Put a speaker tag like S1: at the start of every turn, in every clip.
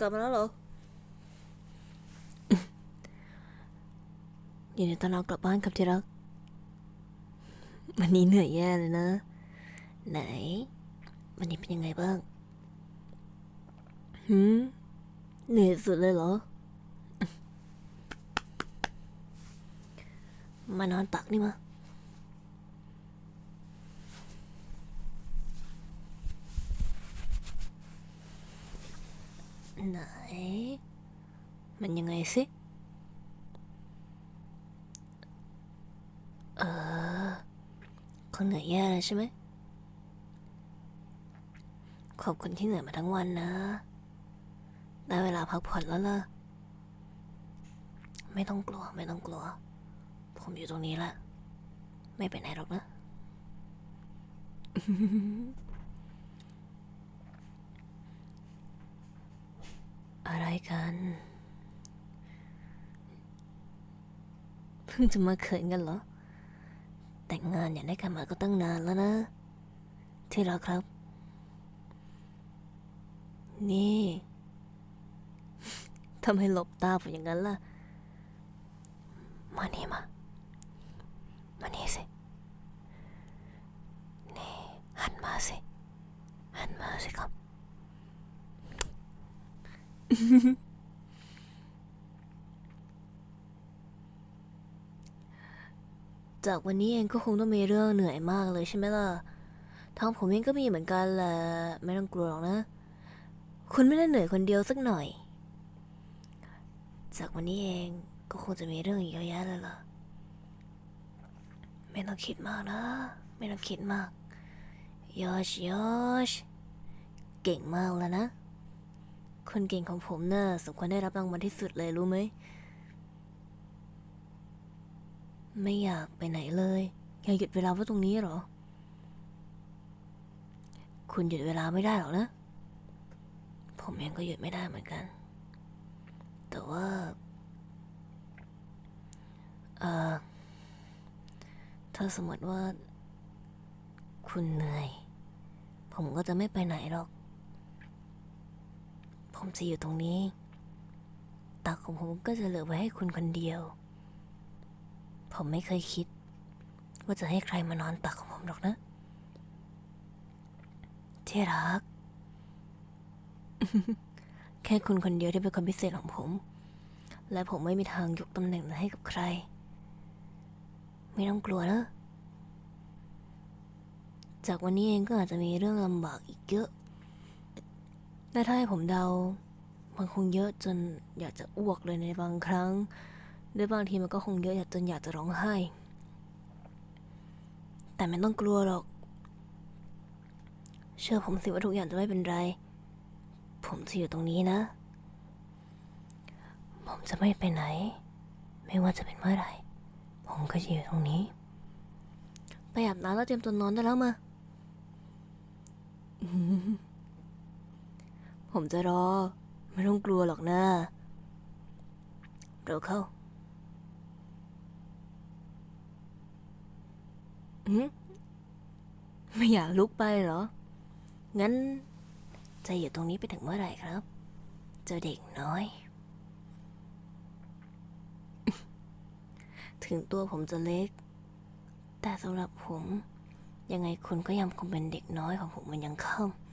S1: กลับมาแล้วเหรอ ยินดีต้อนรับกลับบ้านครับที่รัก วันนี้เหนื่อยแย่เลยนะ ไหน วันนี้เป็นยังไงบ้างหืมเหนื่อยสุดเลยเหรอ มานอนตักนี่มา ไหน มันยังไงสิ เออ คนเหนื่อยแย่เลยใช่ไหม ขอบคุณที่เหนื่อยมาทั้งวันนะ ได้เวลาพักผ่อนแล้วล่ะ ไม่ต้องกลัว ไม่ต้องกลัว ผมอยู่ตรงนี้แหละ ไม่ไปไหนหรอกนะ อะไรกัน เพิ่งจะมาเขินกันเหรอ แต่งงานอย่างได้กันมาก็ตั้งนานแล้วนะ ที่รักครับ นี่ทำให้หลบตาผมอย่างนั้นล่ะ มานี่มา มานี่สิ นี่ หันมาสิ หันมาสิครับ จากวันนี้เองก็คงต้องมีเรื่องเหนื่อยมากเลยใช่ไหมล่ะ ทางผมเองก็มีเหมือนกันแหละ ไม่ต้องกลัวหรอกนะ คุณไม่ได้เหนื่อยคนเดียวสักหน่อย จากวันนี้เองก็คงจะมีเรื่องอีกเยอะแยะเลยล่ะ ไม่ต้องคิดมากนะ ไม่ต้องคิดมาก ยอชยอช เก่งมากแล้วนะ คนเก่งของผมน่ะสมควรได้รับรางวัลที่สุดเลยรู้ไหม ไม่อยากไปไหนเลย อยากหยุดเวลาไว้ตรงนี้เหรอ คุณหยุดเวลาไม่ได้หรอกนะ ผมเองก็หยุดไม่ได้เหมือนกัน แต่ว่า เออถ้าสมมติว่า คุณเหนื่อย ผมก็จะไม่ไปไหนหรอก ผมจะอยู่ตรงนี้ตักของผมก็จะเหลือไว้ให้คุณคนเดียว ผมไม่เคยคิด ว่าจะให้ใครมานอนตักของผมหรอกนะ ที่รัก แค่คุณคนเดียวที่เป็นคนพิเศษของผม และผมไม่มีทางยกตำแหน่งนั้นให้กับใคร ไม่ต้องกลัวนะจากวันนี้เองก็อาจจะมีเรื่องลำบากอีกเยอะ และถ้าให้ผมเดา มันคงเยอะจนอยากจะอ้วกเลยในบางครั้ง หรือบางทีมันก็คงเยอะจนอยากจะร้องไห้ แต่ไม่ต้องกลัวหรอก เชื่อผมสิว่าทุกอย่างจะไม่เป็นไร ผมจะอยู่ตรงนี้นะ ผมจะไม่ไปไหน ไม่ว่าจะเป็นเมื่อไหร่ ผมก็จะอยู่ตรงนี้ ไปอาบน้ำแล้วเตรียมตัวนอนได้แล้วมา ผมจะรอ ไม่ต้องกลัวหรอกนะเร็วเข้าอืมไม่อยากลุกไปเหรอ งั้น จะอยู่ตรงนี้ไปถึงเมื่อไหร่ครับ เจ้าเด็กน้อย ถึงตัวผมจะเล็ก แต่สำหรับผม ยังไงคุณก็ยังคงเป็นเด็กน้อยของผมมันยังค่ำ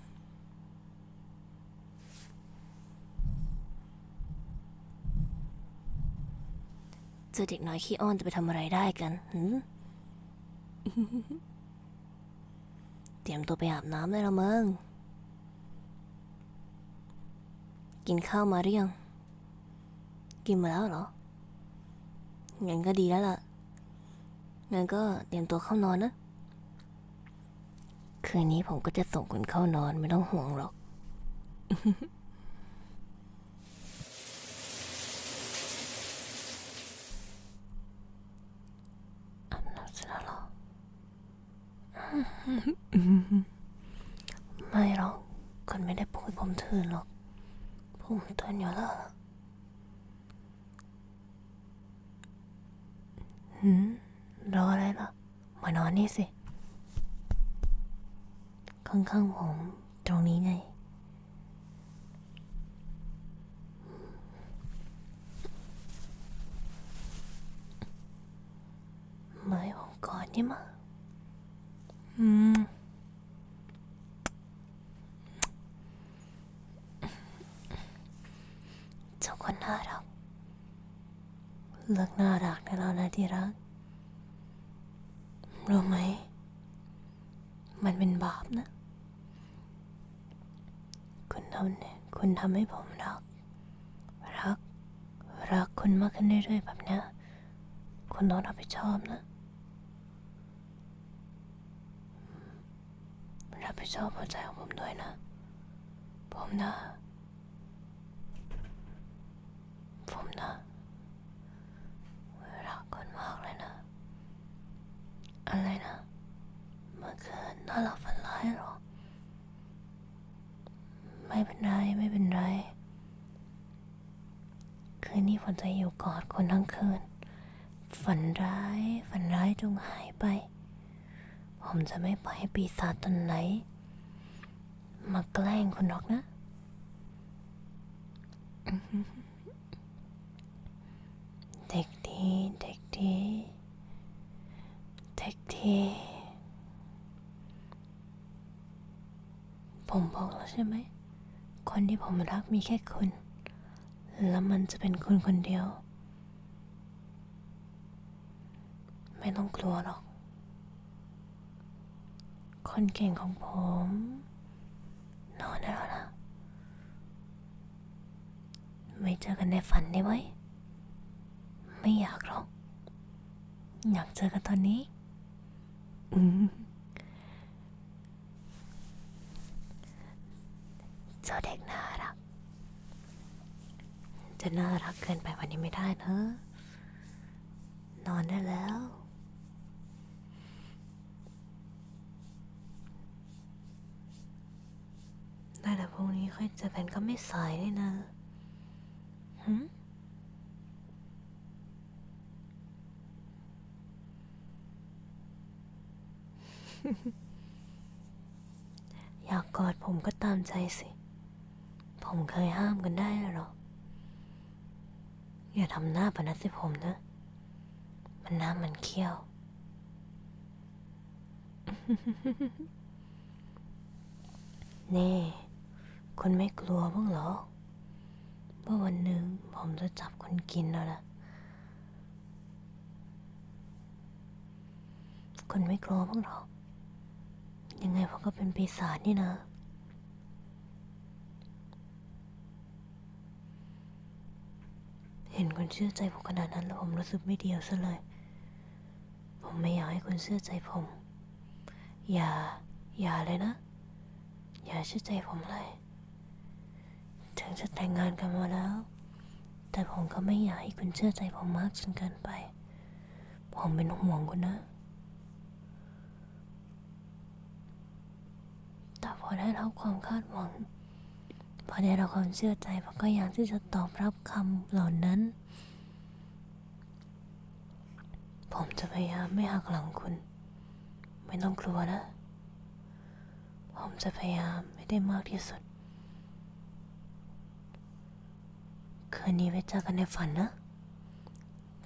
S1: จ้าเด็กน้อยขี้อ้อนจะไปทำอะไรได้กันหืมเตรียมตัวไปอาบน้ำได้แล้วมึงกินข้าวมาหรือยัง กินมาแล้วเหรอ งั้นก็ดีแล้วล่ะ งั้นก็เตรียมตัวเข้านอนนะ คืนนี้ผมก็จะส่งคุณเข้านอนไม่ต้องห่วงหรอก อาบน้ำเสร็จแล้วเหรอ ไม่หรอกคนไม่ได้ปลุกผมตื่นหรอกผมตื่นอยู่แล้วหืมรออะไรล่ะ มานอนนี่สิ ข้างๆผม ตรงนี้ไง นี่มาอืมเจ้าคนน่ารัก เลิกน่ารักได้แล้วนะที่รัก รู้ไหม มันเป็นบาปนะ คุณทำเนี่ยคุณทำให้ผมรัก รัก รักคุณมากขึ้นเรื่อยๆแบบเนี้ยคุณต้องรับผิดชอบนะ รับผิดชอบหัวใจของผมด้วยนะ ผมนะ ผมนะรักคุณมากเลยนะ อะไรนะ เมื่อคืนน่าหลับฝันร้ายหรอ ไม่เป็นไร ไม่เป็นไร คืนนี้ผมจะอยู่กอดคุณทั้งคืน ฝันร้าย ฝันร้ายจงหายไป ผมจะไม่ปล่อยให้ปีศาจตนไหน มาแกล้งคุณหรอกนะ เด็กดี เด็กดี เด็กดี ผมบอกแล้วใช่ไหม คนที่ผมรักมีแค่คุณ แล้วมันจะเป็นคุณคนเดียว ไม่ต้องกลัวหรอก คนเก่งของผม นอนได้แล้วนะ ไม่เจอกันในฝันได้ไหม ไม่อยากหรอก อยากเจอกันตอนนี้ อืมเจ้าเด็กน่ารัก จะน่ารักเกินไปวันนี้ไม่ได้นะ นอนได้แล้ว ได้แต่พรุ่งนี้ค่อยเจอกันก็ไม่สายนี่นะหืมอยากกอดผมก็ตามใจสิ ผมเคยห้ามกันได้หรอ อย่าทำหน้าปนัดสิผมนะ มันน้ำมันเขี้ยว นี่ คุณไม่กลัวบ้างเหรอว่าวันหนึ่งผมจะจับคุณกินแล้วนะคุณไม่กลัวบ้างหรอ ยังไงผมก็เป็นปีศาจนี่นะ เห็นคุณเชื่อใจผมขนาดนั้นแล้วผมรู้สึกไม่เดียวซะเลย ผมไม่อยากให้คุณเชื่อใจผม อย่า อย่าเลยนะ อย่าเชื่อใจผมเลย ถึงจะแต่งงานกันมาแล้ว แต่ผมก็ไม่อยากให้คุณเชื่อใจผมมากจนเกินไป ผมเป็นห่วงคุณนะ แต่พอได้รับความคาดหวัง พอได้รับความเชื่อใจผมก็อยากที่จะตอบรับคำเหล่านั้น ผมจะพยายามไม่หักหลังคุณ ไม่ต้องกลัวนะ ผมจะพยายามไม่ได้มากที่สุด คืนนี้ไปเจอกันในฝันนะ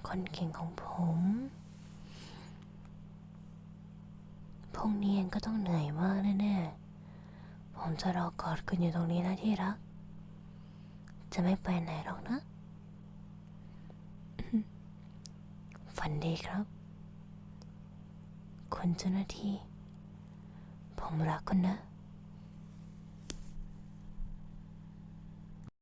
S1: คนเก่งของผม พรุ่งนี้เองก็ต้องเหนื่อยมากแน่ๆ ผมจะรอกอดคุณอยู่ตรงนี้นะที่รัก จะไม่ไปไหนหรอกนะ ฝันดีครับ คุณเจ้าหน้าที่ ผมรักคุณนะ